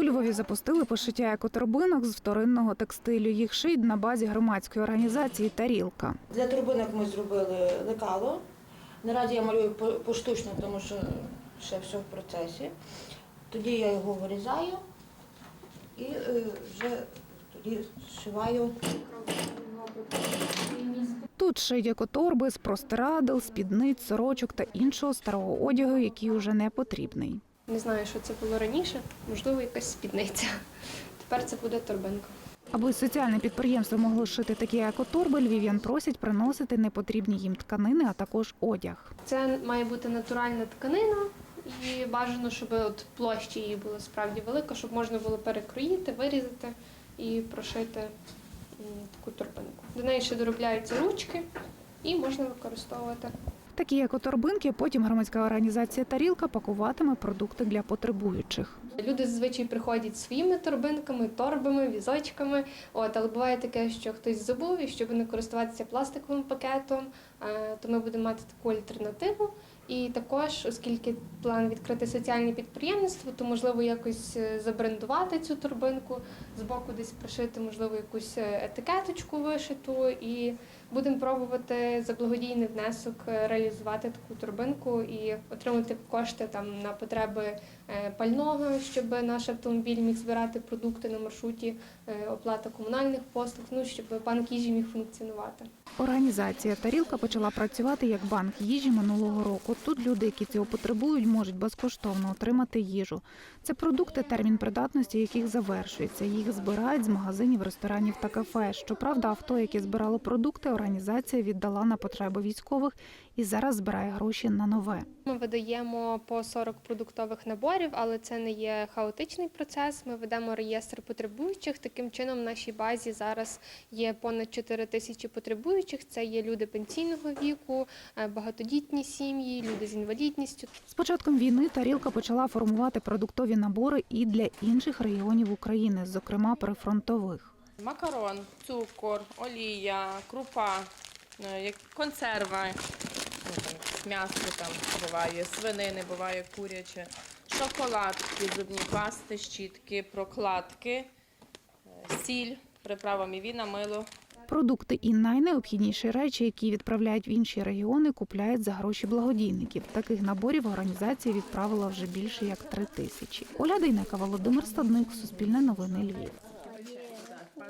У Львові запустили пошиття екоторбинок з вторинного текстилю. Їх шиють на базі громадської організації Тарілка. Для турбинок ми зробили лекало. Наразі я малюю поштучно, тому що ще все в процесі. Тоді я його вирізаю і е, вже тоді зшиваю. Тут шиють екоторби з простирадл, спідниць, сорочок та іншого старого одягу, який уже не потрібний. Не знаю, що це було раніше, можливо, якась спідниця. Тепер це буде торбинка. Аби соціальне підприємство могло шити такі екоторби, львів'ян просять приносити непотрібні їм тканини, а також одяг. Це має бути натуральна тканина, і бажано, щоб от площа її була справді велика, щоб можна було перекроїти, вирізати і прошити таку торбинку. До неї ще доробляються ручки і можна використовувати. Такі екоторбинки потім громадська організація Тарілка пакуватиме продукти для потребуючих. Люди зазвичай приходять своїми торбинками, торбами, візочками. От, але буває таке, що хтось забув, і щоб не користуватися пластиковим пакетом, е, то ми будемо мати таку альтернативу. І також, оскільки план відкрити соціальне підприємництво, то можливо якось е, забрендувати цю торбинку, збоку десь пришити, можливо, якусь е, етикеточку вишиту, і будемо пробувати за благодійний внесок е, реалізувати таку торбинку і отримати кошти там на потреби пального, щоб наш автомобіль міг збирати продукти на маршруті, оплата комунальних послуг, ну щоб банк їжі міг функціонувати. Організація Тарілка почала працювати як банк їжі минулого року. Тут люди, які цього потребують, можуть безкоштовно отримати їжу. Це продукти, термін придатності яких завершується. Їх збирають з магазинів, ресторанів та кафе. Щоправда, авто, яке збирало продукти, організація віддала на потреби військових і зараз збирає гроші на нове. Ми видаємо по 40 продуктових наборів, але це не є хаотичний процес. Ми ведемо реєстр потребуючих. Таким чином, в нашій базі зараз є понад 4 тисячі потребуючих. Це є люди пенсійного віку, е, багатодітні сім'ї, люди з інвалідністю. З початком війни Тарілка почала формувати продуктові набори і для інших регіонів України, зокрема прифронтових. Макарон, цукор, олія, крупа, е, як консерва, м'ясо там буває, свинини, буває куряче, шоколадки, зубні пасти, щітки, прокладки, е, сіль, приправа мівіна, мило. Продукти і найнеобхідніші речі, які відправляють в інші регіони, купляють за гроші благодійників. Таких наборів організація відправила вже більше як три тисячі. Оля Дейнека, Володимир Стадник, Суспільне новини Львів.